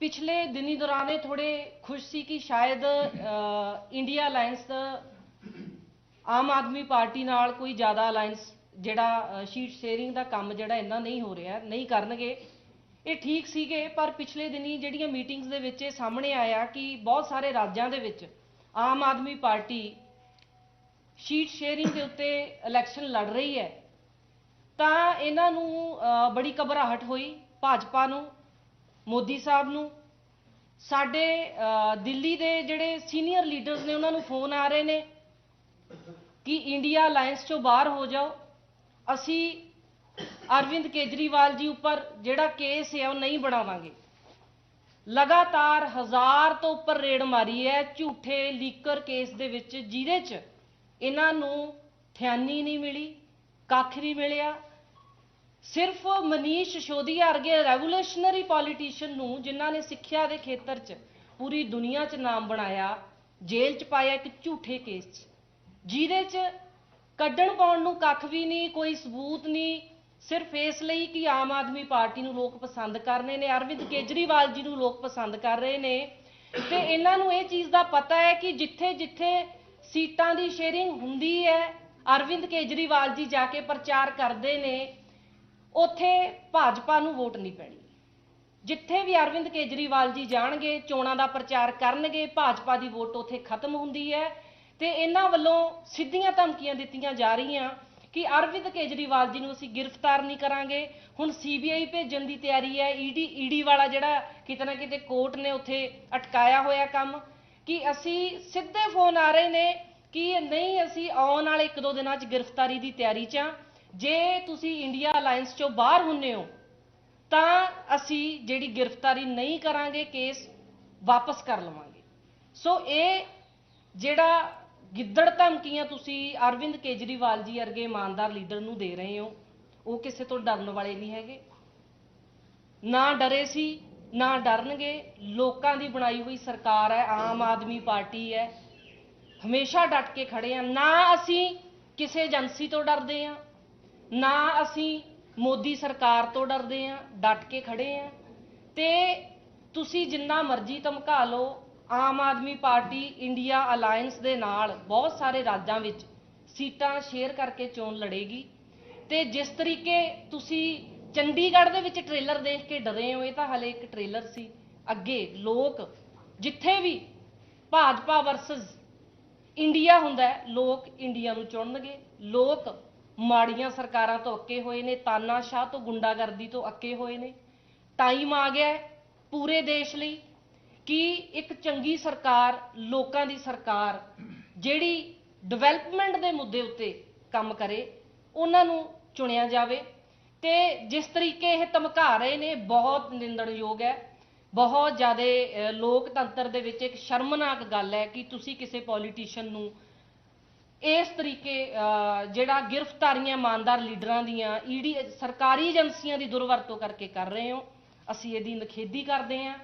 ਪਿਛਲੇ ਦਿਨੀ ਦੌਰਾਨ ਇਹ ਥੋੜੇ ਖੁਸ਼ ਸੀ ਕਿ ਸ਼ਾਇਦ India alliance Aam Aadmi party ਨਾਲ ਕੋਈ ਜ਼ਿਆਦਾ ਅਲਾਈਅੰਸ ਜਿਹੜਾ ਸ਼ੀਟ ਸ਼ੇਅਰਿੰਗ ਦਾ ਕੰਮ ਜਿਹੜਾ ਇੰਨਾ ਨਹੀਂ ਹੋ ਰਿਹਾ, ਨਹੀਂ ਕਰਨਗੇ। ਇਹ ਠੀਕ ਸੀਗੇ, ਪਰ ਪਿਛਲੇ ਦਿਨੀ ਜਿਹੜੀਆਂ ਮੀਟਿੰਗਸ ਦੇ ਵਿੱਚ ਇਹ ਸਾਹਮਣੇ ਆਇਆ ਕਿ ਬਹੁਤ ਸਾਰੇ ਰਾਜਾਂ ਦੇ ਵਿੱਚ Aam Aadmi party seat sharing ਦੇ ਉੱਤੇ ਇਲੈਕਸ਼ਨ ਲੜ ਰਹੀ ਹੈ। ਤਾਂ ਇਹਨਾਂ ਨੂੰ ਬੜੀ ਘਬਰਾਹਟ ਹੋਈ ਭਾਜਪਾ ਨੂੰ। ਮੋਦੀ ਸਾਹਿਬ ਨੂੰ। ਸਾਡੇ ਦਿੱਲੀ ਦੇ ਜਿਹੜੇ ਸੀਨੀਅਰ ਲੀਡਰਸ ਨੇ, ਉਹਨਾਂ ਨੂੰ ਫੋਨ ਆ ਰਹੇ ਨੇ ਕਿ ਇੰਡੀਆ ਅਲਾਈਅੰਸ ਚੋਂ ਬਾਹਰ ਹੋ ਜਾਓ। ਅਸੀਂ ਅਰਵਿੰਦ ਕੇਜਰੀਵਾਲ ਜੀ ਉੱਪਰ ਜਿਹੜਾ ਕੇਸ ਹੈ ਉਹ ਨਹੀਂ ਬਣਾਵਾਂਗੇ। ਲਗਾਤਾਰ ਹਜ਼ਾਰ ਤੋਂ ਉੱਪਰ ਰੇਡ ਮਾਰੀ ਹੈ, ਝੂਠੇ ਲੀਕਰ ਕੇਸ ਦੇ ਵਿੱਚ, ਜਿਹਦੇ 'ਚ ਇਹਨਾਂ ਨੂੰ ਥਿਆਨੀ ਨਹੀਂ ਮਿਲੀ, ਕੱਖ ਨਹੀਂ ਮਿਲਿਆ। ਸਿਰਫ ਮਨੀਸ਼ ਸਿਸੋਦੀਆ ਵਰਗੇ ਰੈਵੋਲੂਸ਼ਨਰੀ ਪੋਲੀਟੀਸ਼ੀਅਨ ਨੂੰ ਜਿਨ੍ਹਾਂ ਨੇ ਸਿੱਖਿਆ ਦੇ ਖੇਤਰ 'ਚ ਪੂਰੀ ਦੁਨੀਆ 'ਚ ਨਾਮ ਬਣਾਇਆ, ਜੇਲ੍ਹ 'ਚ ਪਾਇਆ ਇੱਕ ਝੂਠੇ ਕੇਸ 'ਚ। ਜਿਹਦੇ 'ਚ ਕੱਢਣ ਪਾਉਣ ਨੂੰ ਕੱਖ ਵੀ ਨਹੀਂ, ਕੋਈ ਸਬੂਤ ਨਹੀਂ, ਸਿਰਫ ਇਸ ਲਈ ਕਿ ਆਮ ਆਦਮੀ ਪਾਰਟੀ ਨੂੰ ਲੋਕ ਪਸੰਦ ਕਰ ਰਹੇ ਨੇ, ਅਰਵਿੰਦ ਕੇਜਰੀਵਾਲ ਜੀ ਨੂੰ ਲੋਕ ਪਸੰਦ ਕਰ ਰਹੇ ਨੇ। ਤੇ ਇਹਨਾਂ ਨੂੰ ਇਹ ਚੀਜ਼ ਦਾ ਪਤਾ ਹੈ ਕਿ ਜਿੱਥੇ ਜਿੱਥੇ ਸੀਟਾਂ ਦੀ ਸ਼ੇਅਰਿੰਗ ਹੁੰਦੀ ਹੈ, ਅਰਵਿੰਦ ਕੇਜਰੀਵਾਲ ਜੀ ਜਾ ਕੇ ਪ੍ਰਚਾਰ ਕਰਦੇ ਨੇ ਉੱਥੇ ਭਾਜਪਾ ਨੂੰ ਵੋਟ ਨਹੀਂ ਪੈਣੀ। ਜਿੱਥੇ ਵੀ ਅਰਵਿੰਦ ਕੇਜਰੀਵਾਲ ਜੀ ਜਾਣਗੇ, ਚੋਣਾਂ ਦਾ ਪ੍ਰਚਾਰ ਕਰਨਗੇ, ਭਾਜਪਾ ਦੀ ਵੋਟ ਉੱਥੇ ਖਤਮ ਹੁੰਦੀ ਹੈ। ਤੇ ਇਹਨਾਂ ਵੱਲੋਂ ਸਿੱਧੀਆਂ ਧਮਕੀਆਂ ਦਿੱਤੀਆਂ ਜਾ ਰਹੀਆਂ ਕਿ ਅਰਵਿੰਦ ਕੇਜਰੀਵਾਲ ਜੀ ਨੂੰ ਅਸੀਂ ਗ੍ਰਿਫਤਾਰ ਨਹੀਂ ਕਰਾਂਗੇ। ਹੁਣ ਸੀਬੀਆਈ ਭੇਜਣ ਦੀ ਤਿਆਰੀ ਹੈ। ਈਡੀ ਈਡੀ ਵਾਲਾ ਜਿਹੜਾ ਕਿਤੇ ਨਾ ਕਿਤੇ ਕੋਰਟ ਨੇ ਉੱਥੇ ਅਟਕਾਇਆ ਹੋਇਆ ਕੰਮ ਕਿ ਅਸੀਂ ਸਿੱਧੇ ਫੋਨ ਆ ਰਹੇ ਨੇ ਕਿ ਨਹੀਂ, ਅਸੀਂ ਆਉਣ ਵਾਲੇ ਇੱਕ ਦੋ ਦਿਨਾਂ 'ਚ ਗ੍ਰਿਫਤਾਰੀ ਦੀ ਤਿਆਰੀ 'ਚ ਹਾਂ। ਜੇ ਤੁਸੀਂ ਇੰਡੀਆ ਅਲਾਈਅੰਸ 'ਚੋਂ ਬਾਹਰ ਹੁੰਨੇ ਹੋ, ਤਾਂ ਅਸੀਂ ਜਿਹੜੀ ਗ੍ਰਿਫਤਾਰੀ ਨਹੀਂ ਕਰਾਂਗੇ, ਕੇਸ ਵਾਪਸ ਕਰ ਲਵਾਂਗੇ। ਸੋ ਇਹ ਜਿਹੜਾ ਗਿੱਦੜ ਧਮਕੀਆਂ ਤੁਸੀਂ ਅਰਵਿੰਦ ਕੇਜਰੀਵਾਲ ਜੀ ਵਰਗੇ ਇਮਾਨਦਾਰ ਲੀਡਰ ਨੂੰ ਦੇ ਰਹੇ ਹੋ, ਉਹ ਕਿਸੇ ਤੋਂ ਡਰਨ ਵਾਲੇ ਨਹੀਂ ਹੈਗੇ। ਨਾ ਡਰੇ ਸੀ, ਨਾ ਡਰਨਗੇ, ਲੋਕਾਂ ਦੀ ਬਣਾਈ ਹੋਈ ਸਰਕਾਰ ਹੈ, ਆਮ ਆਦਮੀ ਪਾਰਟੀ ਹੈ। ਹਮੇਸ਼ਾ ਡਟ ਕੇ ਖੜੇ ਆ। ਨਾ ਅਸੀਂ ਕਿਸੇ ਏਜੰਸੀ ਤੋਂ ਡਰਦੇ ਆ। ਨਾ ਅਸੀਂ ਮੋਦੀ ਸਰਕਾਰ ਤੋਂ ਡਰਦੇ ਆ, ਡਟ ਕੇ ਖੜੇ ਆ। ਤੇ ਤੁਸੀਂ ਜਿੰਨਾ ਮਰਜ਼ੀ ਧਮਕਾ ਲਓ, Aam Aadmi party India alliance ਦੇ ਨਾਲ ਬਹੁਤ ਸਾਰੇ ਰਾਜਾਂ ਵਿੱਚ ਸੀਟਾਂ ਸ਼ੇਅਰ ਕਰਕੇ ਚੋਣ ਲੜੇਗੀ। ਤੇ ਜਿਸ ਤਰੀਕੇ ਤੁਸੀਂ ਚੰਡੀਗੜ੍ਹ ਦੇ ਵਿੱਚ ਟ੍ਰੇਲਰ ਦੇਖ ਕੇ ਡਰੇ ਹੋ, ਇਹ ਤਾਂ ਹਲੇ ਇੱਕ ਟ੍ਰੇਲਰ ਸੀ। ਅੱਗੇ ਲੋਕ ਜਿੱਥੇ ਵੀ ਭਾਜਪਾ ਵਰਸਸ ਇੰਡੀਆ ਹੁੰਦਾ ਲੋਕ ਇੰਡੀਆ ਨੂੰ ਚੁਣਨਗੇ, ਲੋਕ ਮਾੜੀਆਂ ਸਰਕਾਰਾਂ ਤੋਂ ਅੱਕੇ ਹੋਏ ਨੇ, ਤਾਨਾਸ਼ਾਹ ਤੋਂ ਗੁੰਡਾਗਰਦੀ ਤੋਂ ਅੱਕੇ ਹੋਏ ਨੇ। ਟਾਈਮ ਆ ਗਿਆ ਪੂਰੇ ਦੇਸ਼ ਲਈ ਕਿ ਇੱਕ ਚੰਗੀ ਸਰਕਾਰ, ਲੋਕਾਂ ਦੀ ਸਰਕਾਰ, ਜਿਹੜੀ ਡਿਵੈਲਪਮੈਂਟ ਦੇ ਮੁੱਦੇ ਉੱਤੇ ਕੰਮ ਕਰੇ, ਉਹਨਾਂ ਨੂੰ ਚੁਣਿਆ ਜਾਵੇ। ਤੇ ਜਿਸ ਤਰੀਕੇ ਇਹ ਧਮਕਾ ਰਹੇ ਨੇ, ਬਹੁਤ ਨਿੰਦਣਯੋਗ ਹੈ। ਬਹੁਤ ਜ਼ਿਆਦਾ ਲੋਕਤੰਤਰ ਦੇ ਵਿੱਚ ਇੱਕ ਸ਼ਰਮਨਾਕ ਗੱਲ ਹੈ ਕਿ ਤੁਸੀਂ ਕਿਸੇ ਪੋਲੀਟੀਸ਼ੀਅਨ ਨੂੰ ਇਸ ਤਰੀਕੇ ਜਿਹੜਾ ਗ੍ਰਿਫਤਾਰੀਆਂ ਇਮਾਨਦਾਰ ਲੀਡਰਾਂ ਦੀਆਂ, ਈਡੀ, ਸਰਕਾਰੀ ਏਜੰਸੀਆਂ ਦੀ ਦੁਰਵਰਤੋਂ ਕਰਕੇ ਕਰ ਰਹੇ ਹੋ, ਅਸੀਂ ਇਹਦੀ ਨਿਖੇਧੀ ਕਰਦੇ ਹਾਂ।